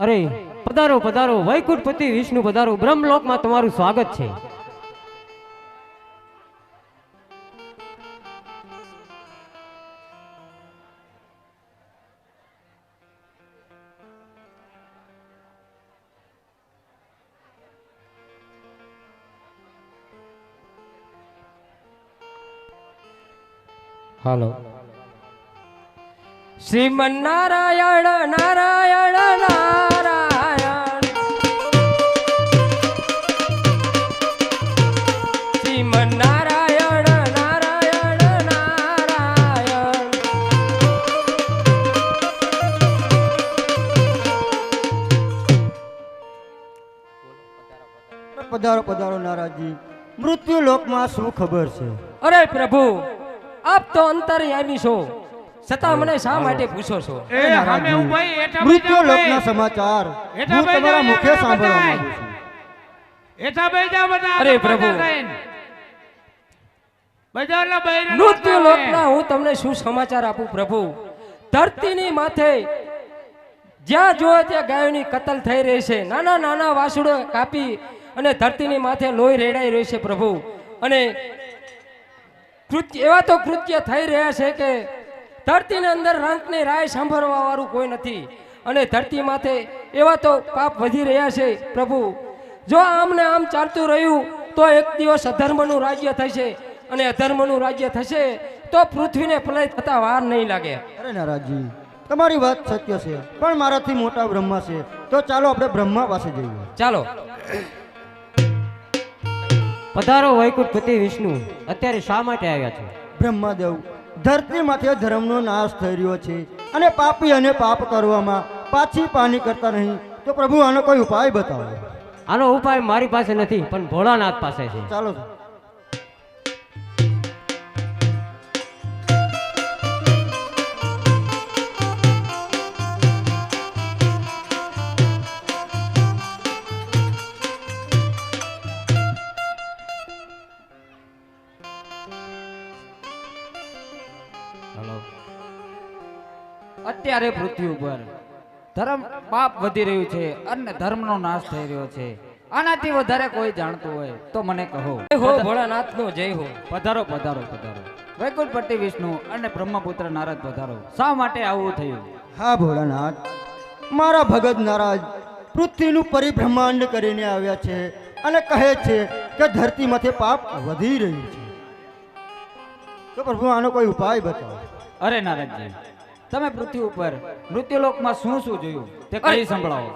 અરે પધારો પધારો. વૈકુંઠપતિ વિષ્ણુ પધારો. બ્રહ્મલોકમાં તમારું સ્વાગત છે. હાલો. શ્રીમન નારાયણ નારાયણ નારાયણ. શ્રીમન નારાયણ નારાયણ નારાયણ. પધારો પધારો નારાજી મૃત્યુ લોકમાં શું ખબર છે? અરે પ્રભુ આપ તો અંતર્યામી છો. છતાં મને શા માટે પૂછો છો? એ મૃત્યુ લોકના સમાચાર. હેઠા હું તમારા મુખે સાંભળવા માંગુ છું. હેઠા બેસી જાઓ બધા અરે પ્રભુ. મૃત્યુ લોકના હું તમને શું સમાચાર આપું પ્રભુ? ધરતીની માથે જ્યાં જોયે ત્યાં ગાયોની કતલ થઈ રહી છે. નાના નાના વાસુડો કાપી અને ધરતીની માથે લોહી રેડાઈ રહ્યું છે પ્રભુ. અને કૃત્ય એવા તો કૃત્ય થઈ રહ્યા છે કે ધરતીની અંદર રંકની રાય સાંભળવા વાળું કોઈ નથી. અને ધરતી માથે એવા તો પાપ વધી રહ્યા છે પ્રભુ. જો આમ ને આમ ચાલતું રહ્યું તો એક દિવસ અધર્મનું રાજ્ય થશે. અને અધર્મનું રાજ્ય થશે તો પૃથ્વીને પ્રલય થતા વાર નહીં લાગે. અરે નારાજી તમારી વાત સત્ય છે પણ મારાથી મોટા બ્રહ્મા છે. તો ચાલો આપણે બ્રહ્મા પાસે જઈએ. ચાલો. પધારો વૈકુંઠપતિ વિષ્ણુ. અત્યારે શા માટે આવ્યા છો? બ્રહ્માદેવ ધરતીમાંથી ધર્મનો નાશ થઈ રહ્યો છે. અને પાપી અને પાપ કરવામાં પાછી પાની કરતા નહીં. તો પ્રભુ આનો કોઈ ઉપાય બતાવો. આનો ઉપાય મારી પાસે નથી પણ ભોળાનાથ પાસે છે. ચાલો. અત્યારે પૃથ્વી ઉપર. ધર્મ પાપ વધી રહ્યું છે અને ધર્મનો નાશ થઈ રહ્યો છે. આનાથી વધારે કોઈ જાણતું હોય તો મને કહો. હો ભોળાનાથ નો જય હો. પધારો પધારો પધારો. વૈકુંઠપતિ વિષ્ણુ અને બ્રહ્મપુત્ર નારદ પધારો. શા માટે આવું થયું? હા ભોળાનાથ. મારા ભગત નારાજ પૃથ્વીનું પરિભ્રમાંડ કરીને આવ્યા છે અને કહે છે કે ધરતીમાંથી પાપ વધી રહ્યું છે. તો પ્રભુ આનો કોઈ ઉપાય બતાવો. અરે નારદજી તમે પૃથ્વી ઉપર મૃત્યુલોકમાં શું શું જોયું? તે કઈ સંભળાવો.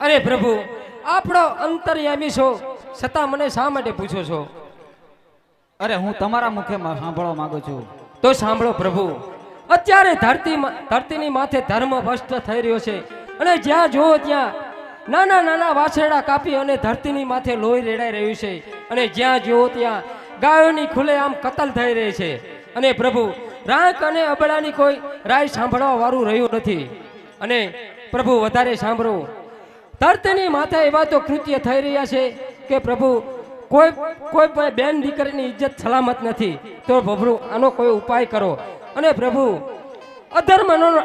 અરે પ્રભુ આપણો અંતર્યામી છો છતાં મને શા માટે પૂછો છો? અરે હું તમારા મુખે સાંભળવા માંગુ છું. તો સાંભળો પ્રભુ અત્યારે ધરતી ધરતીની માથે ધર્મ ભ્રષ્ટ થઈ રહ્યો છે અને જ્યાં જુઓ ત્યાં નાના નાના વાછરડા કાપી અને ધરતીની માથે લોહી રેડાઈ રહ્યું છે અને જ્યાં જુઓ ત્યાં ગાયોની ખુલે આમ કતલ થઈ રહી છે. અને પ્રભુ રાંક અને અબડાની કોઈ રાય સાંભળવા વાળું રહ્યું નથી. અને પ્રભુ વધારે સાંભળો. ધરતીની માથે એવા તો કૃત્ય થઈ રહ્યા છે કે પ્રભુ, કોઈ કોઈ પણ બેન દીકરીની ઇજ્જત સલામત નથી. તો પ્રભુ, આનો કોઈ ઉપાય કરો. અને પ્રભુ, અધર્મનો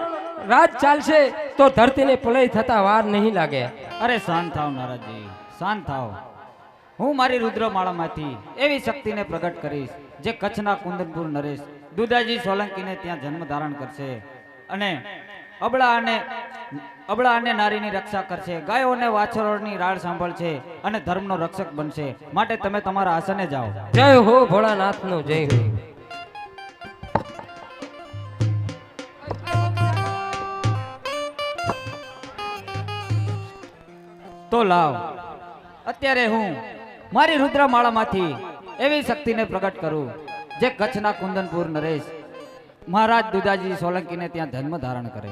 રાજ ચાલશે તો ધરતીને પ્રલય થતા વાર નહીં લાગે. અરે, શાંત થાવ નારાજી શાંત થાવ. હું મારી રુદ્રમાળામાંથી એવી શક્તિને પ્રગટ કરીશ, જે કચ્છના કુંદનપુર નરેશ દુદાજી સોલંકીને ત્યાં જન્મ ધારણ કરશે અને અબળા અને અબળા અને નારીની રક્ષા કરશે. ગાયો અને વાછરોની રાળ સાંભળશે અને ધર્મનો રક્ષક બનશે. માટે તમે તમારા આસને જાઓ. જય હો ભોળાનાથનો જય હો. તો લાવ. અત્યારે હું મારી રુદ્રમાળામાંથી એવી શક્તિને પ્રગટ કરું. જે કચ્છના કુંદનપુર નરેશ મહારાજ દુદાજી સોલંકીને ત્યાં ધર્મ ધારણ કરે.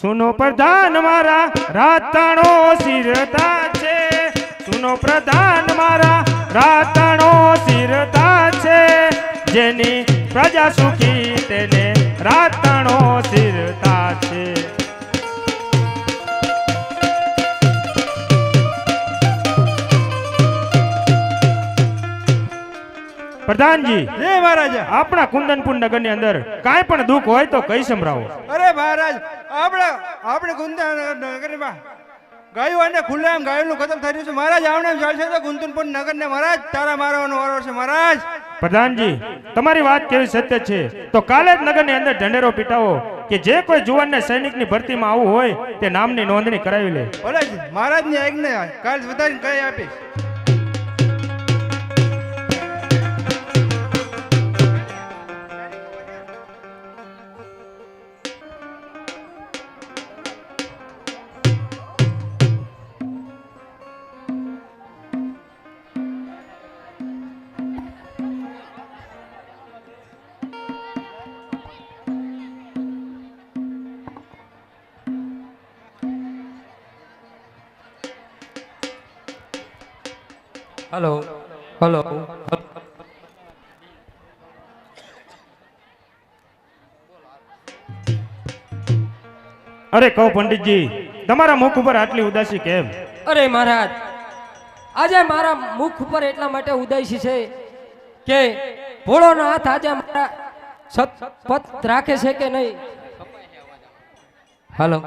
સુનો પ્રધાન મારા રાતણો શિરતા છે. સુનો પ્રધાન મારા રાતણો શિરતા છે. જેની પ્રજા સુખી તેને પ્રધાનજી જય મહારાજા. આપણા કુંદનપુર નગરની અંદર કાંઈ પણ દુઃખ હોય તો કઈ સંભળાવો. અરે મહારાજ આપણે આપણે ગુંદા નગરમાં ગાયું અને ખુલ્લામ ગાયનું ખતમ થઈ રહ્યું છે. મહારાજ આવને ચાલશે તો કુંદનપુર નગર ને મહારાજ તારા મારવાનો વારો છે મહારાજ. પ્રધાનજી તમારી વાત કેવી સત્ય છે? તો કાલે જ નગરની અંદર ઢંઢેરો પીટાવો કે જે કોઈ જુવાનને સૈનિકની ભરતીમાં આવવું હોય તે નામની નોંધણી કરાવી લે. મહારાજની આજ્ઞા કાલ વધારીને કઈ આપીશ. અરે કહો પંડિતજી, તમારા મુખ ઉપર આટલી ઉદાસી કેમ? અરે મહારાજ, આજે મારા મુખ ઉપર એટલા માટે ઉદાસી છે કે ભોળોનો હાથ આજે મારા સતપથ રાખે છે કે નહીં? હલો.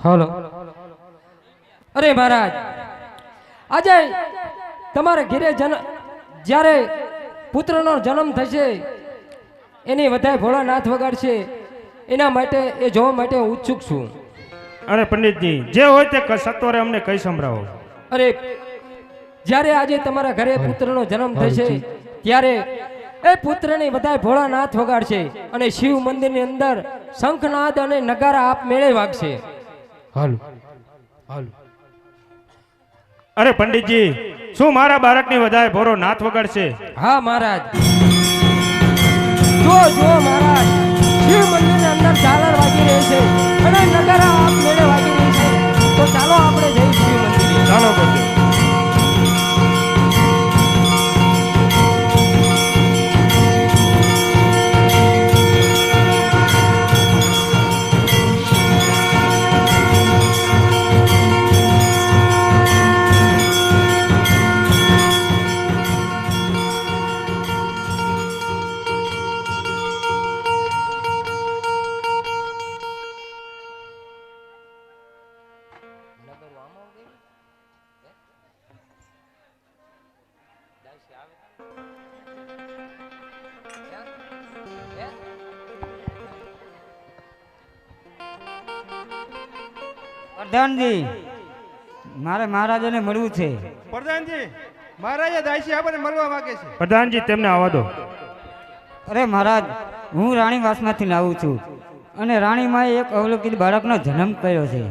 હલો. અરે મહારાજ, આજે તમારે ઘેરે જન, જ્યારે પુત્રનો જન્મ થશે એની વધારે ભોળાનાથ વગાડશે એના માટે એ જોવા માટે હું ઉત્સુક છું. અરે પંડિતજી જે હોય તે સત્વરે અમને કઈ સંભળાવો. અરે જ્યારે આજે તમારા ઘરે પુત્રનો જન્મ થશે ત્યારે એ પુત્રની બધા ભોળાનાથ વગાડશે અને શિવ મંદિરની અંદર શંખનાદ અને નગારા આપ મેળે વાગશે. હાલો. હાલો. અરે પંડિતજી શું મારા બાળકની વધારે ભોરો નાથ વગાડશે હા મહારાજ. જો જો મહારાજ શિવ મંદિરની અંદર ઝાલર વાગી રહી છે અને નગારા આપ મેળે વાગી રહી છે, તો ચાલો આપણે જઈ શિવ મંદિરે. ચાલો પ્રધાનજી મારે મહારાજાને મળવું છે. પ્રધાનજી મહારાજા દાસી આપણને મળવા માંગે છે. પ્રધાનજી તેમને આવવા દો. અરે મહારાજ હું રાણીવાસમાંથી લાવું છું. અને રાણીમાએ એક અવલોકિત બાળકનો જન્મ કર્યો છે.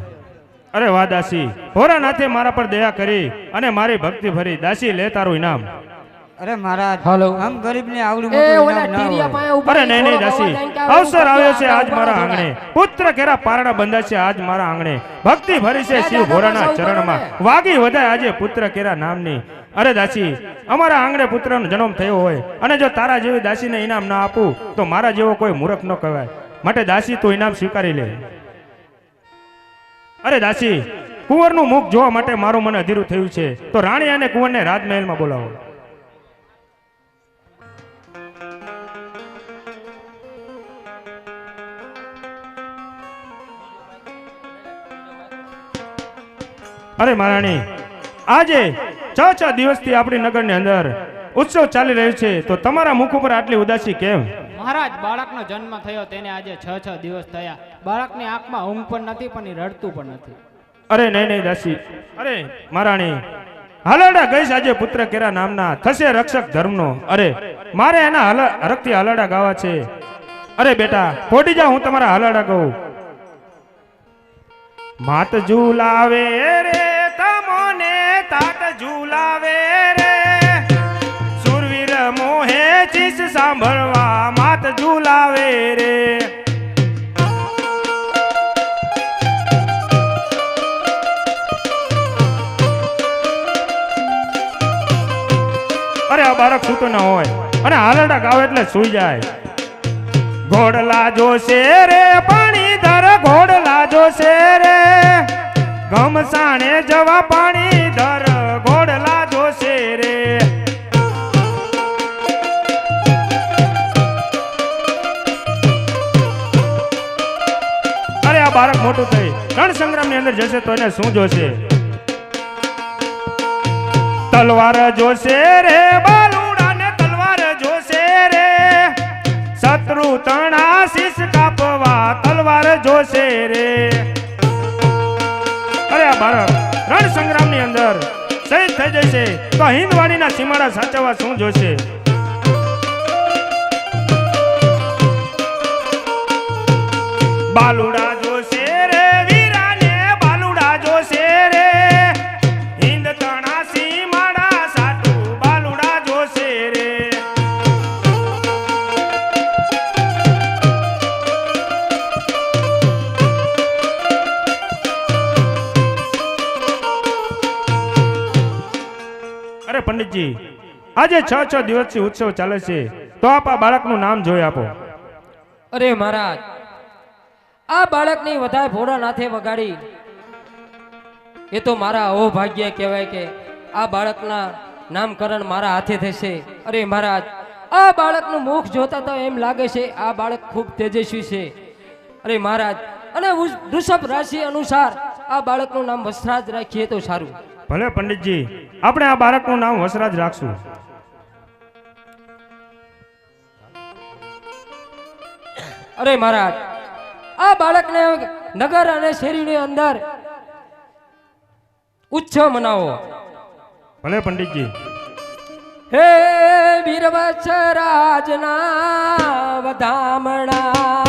અરે વાહ દાસી હોરા નાથે મારા પર દયા કરી અને મારી ભક્તિ ભરી. દાસી લે તારું ઇનામ. અરે મહારાજ હેલો. આમ ગરીબને આવડું એ ઓલા ટીરિયા પાયા ઉપર અરે નહીં નહીં દાસી અવસર આવ્યો છે આજ મારા આંગણે. પુત્ર કેરા પારણા બંધા છે આજ મારા આંગણે. ભક્તિ ભરી છે શિવ ભોરાના ચરણમાં. વાગી વધાય આજે પુત્ર કેરા નામની. અરે દાસી અમારા આંગણે પુત્રનો જન્મ થયો હોય. અને જો તારા જેવી દાસીને ઇનામ ના આપું તો મારા જેવો કોઈ મૂર્ખ ન કહેવાય. માટે દાસી તું ઇનામ સ્વીકારી લે. અરે દાસી કુંવરનું મુખ જોવા માટે મારું મને અધીરું થયું છે. તો રાણી અને કુંવરને રાજમહેલમાં બોલાવો. અરે મહારાણી આજે છ છ દિવસથી આપણી નગરની અંદર ઉત્સવ ચાલી રહ્યો છે તો તમારા મુખ ઉપર આટલી ઉદાસી કેમ? મહારાજ બાળકનો જન્મ થયો તેને આજે છ છ દિવસ થયા. બાળકની આંખમાં ઊંઘ પણ નથી પણ રડતું પણ નથી. અરે નહીં નહીં દાસી. અરે મહારાણી હલાડા ગઈશ આજે પુત્ર કેરા નામના થશે રક્ષક ધર્મનો. અરે મારે એના હરખથી હલાડા ગાવા છે. અરે બેટા ફોટી જા હું તમારા હલાડા કહું માત ઝુલાવે રે. તાત ઝુલાવે રે. સુરવીર મોહે ચીસ સાંભળવા માત ઝુલાવે રે. અરે આ બાળક સૂતો ન હોય. અને હાલડા ગાવ એટલે સુઈ જાય. ઘોડલા જોશે રે, પાણી ધર ઘોડલા જોશે રે. ગમસાણે જવા પાણી તલવાર જોશે રે. બાલુડા ને તલવાર જોશે રે શત્રુ તણા શીશ કાપવા તલવાર જોશે રે. અરે આ રણ સંગ્રામની અંદર શહીદ થઈ જશે. તો હિંદવાડીના સીમાડા સાચવવા શું જોશે? બાલુડા આજે છ છ દિવસથી ઉત્સવ ચાલે છે. તો આપ આ બાળકનું નામ જોઈ આપો. અરે મહારાજ આ બાળકની ભોળા નાથે વગાડી. એ તો મારા અહોભાગ્ય કહેવાય કે આ બાળકના નામકરણ મારા હાથે થશે. અરે મહારાજ આ બાળકનું મુખ જોતા તો એમ લાગે છે આ બાળક ખૂબ તેજસ્વી છે. અરે મહારાજ અને વૃષ- વૃષભ રાશિ અનુસાર આ બાળકનું નામ વસરાજ રાખીએ તો સારું. ભલે પંડિતજી આપણે આ બાળકનું નામ વસરાજ રાખશું. અરે મહારાજ આ બાળકને નગર અને શેરીની અંદર ઉત્સવ મનાવો. ભલે પંડિતજી. હે વીરવત્સરાજના વધામણામાં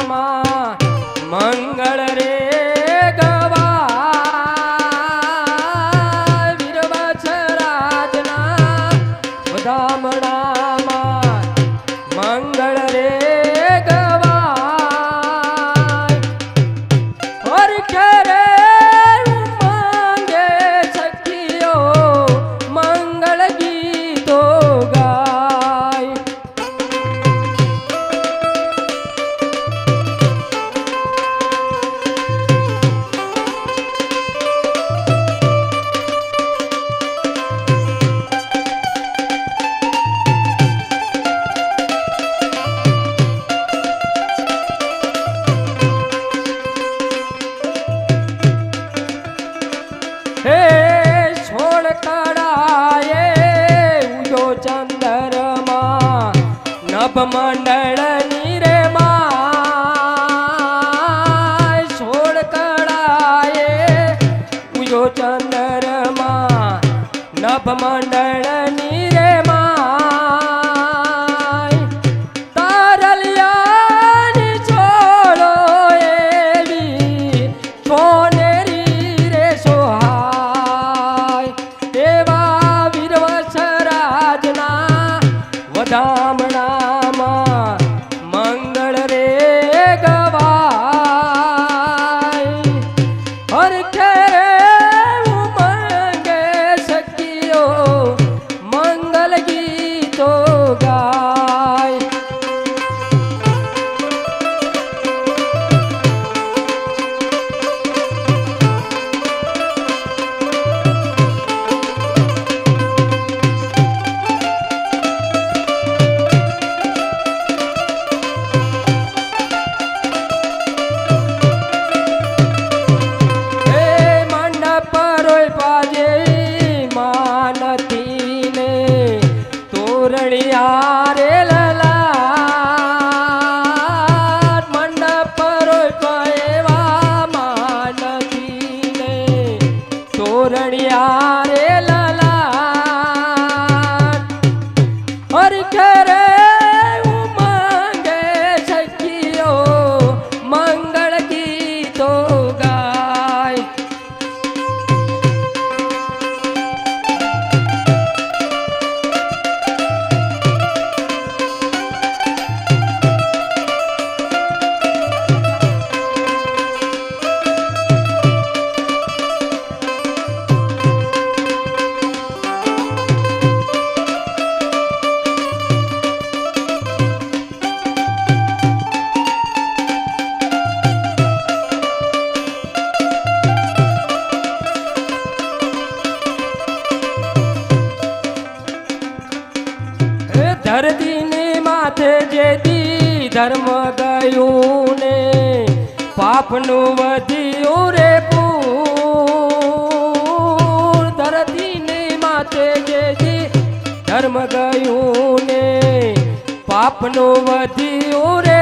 ધર્મ ગયું ને પાપનું વધ્યું રે પૂર. ધરતીને માથે જેથી ધર્મ ગયું ને પાપનું વધ્યું રે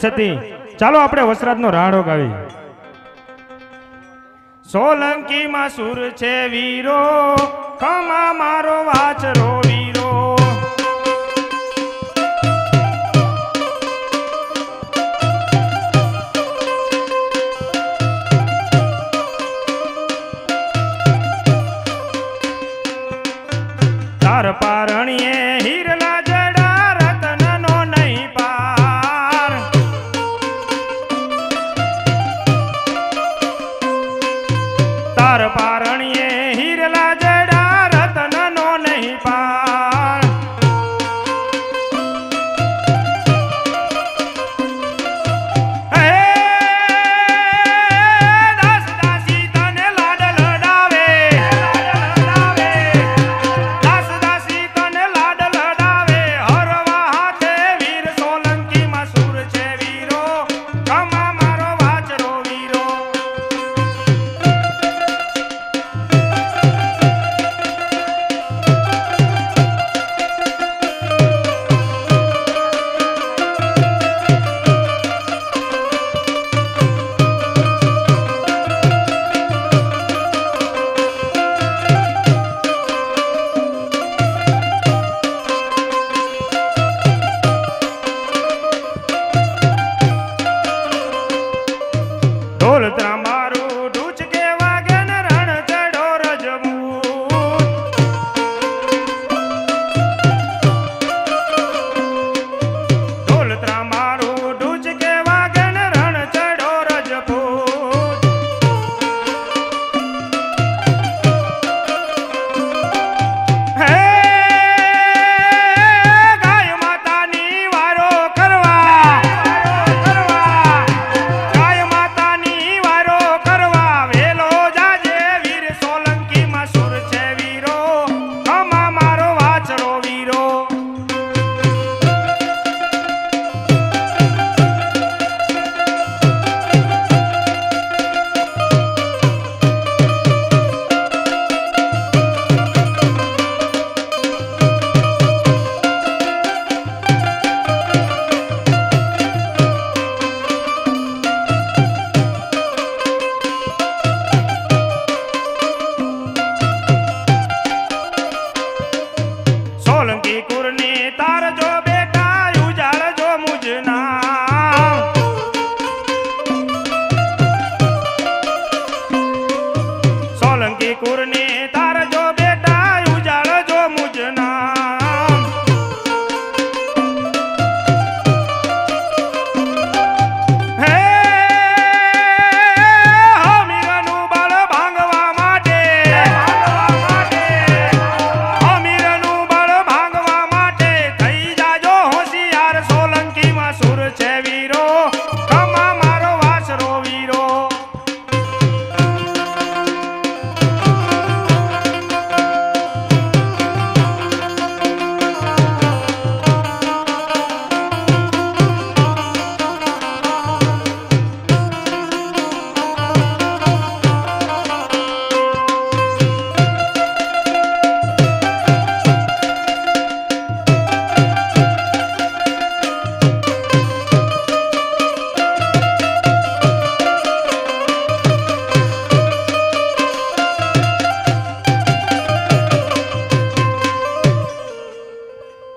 સતી ચાલો આપણે વસરાજ નો રાહડો ગાવી સોલંકી માં સુર છે વીરો, કમા મારો વાચરો વીરો. સોલંકી કુરની તાર જો